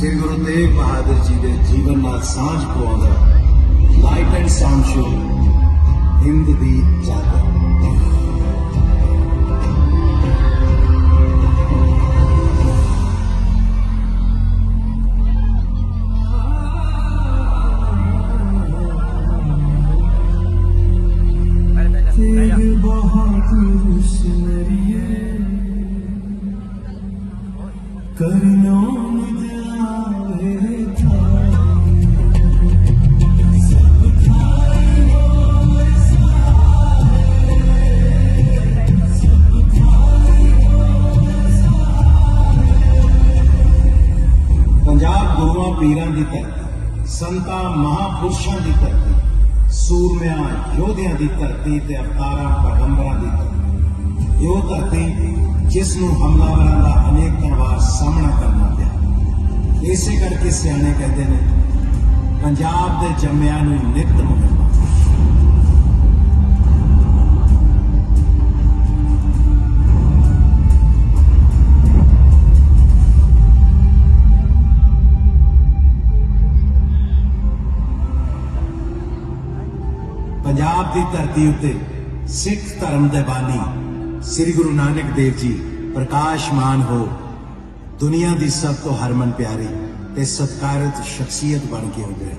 ਸ੍ਰੀ ਗੁਰੂ ਤੇਗ ਬਹਾਦਰ ਜੀ ਦੇ ਜੀਵਨ ਨਾਲ ਸਾਂਝ ਪਵਾਉਂਦਾ light and sound show Hind ਦੀ ਜਾਗਰ ਤੇਰੇ ਬਹਾਦਰ ਸਿਮਰਿਏ। ਕਰਨੋਂ ਗੁਰੂਆਂ ਪੀਰਾਂ ਦੀ ਧਰਤੀ, ਸੰਤਾਂ ਮਹਾਪੁਰਸ਼ਾਂ ਦੀ ਧਰਤੀ, ਸੂਰਮਿਆਂ, ਯੋਧਿਆਂ ਦੀ ਧਰਤੀ ਤੇ ਅਵਤਾਰਾਂ, ਪੈਗੰਬਰਾਂ ਦੀ ਧਰਤੀ। ਇਹ ਧਰਤੀ ਜਿਸ ਨੂੰ ਹਮਲਾਵਰਾਂ ਦਾ ਅਨੇਕ ਵਾਰ ਸਾਹਮਣਾ ਕਰਨਾ ਪਿਆ। ਇਸੇ ਕਰਕੇ ਸਿਆਣੇ ਕਹਿੰਦੇ ਨੇ, ਪੰਜਾਬ ਦੇ ਜੰਮਿਆਂ ਨੂੰ ਨਿਤ ਮੁਹੱਬਤ ਪੰਜਾਬ ਦੀ ਧਰਤੀ ਉੱਤੇ ਸਿੱਖ ਧਰਮ ਦੇ ਬਾਨੀ ਸ੍ਰੀ ਗੁਰੂ ਨਾਨਕ ਦੇਵ ਜੀ ਪ੍ਰਕਾਸ਼ਮਾਨ ਹੋ, ਦੁਨੀਆ ਦੀ ਸਭ ਤੋਂ ਹਰਮਨ ਪਿਆਰੀ ਤੇ ਸਤਕਾਰਿਤ ਸ਼ਖਸੀਅਤ ਬਣ ਕੇ ਉਭਰੇ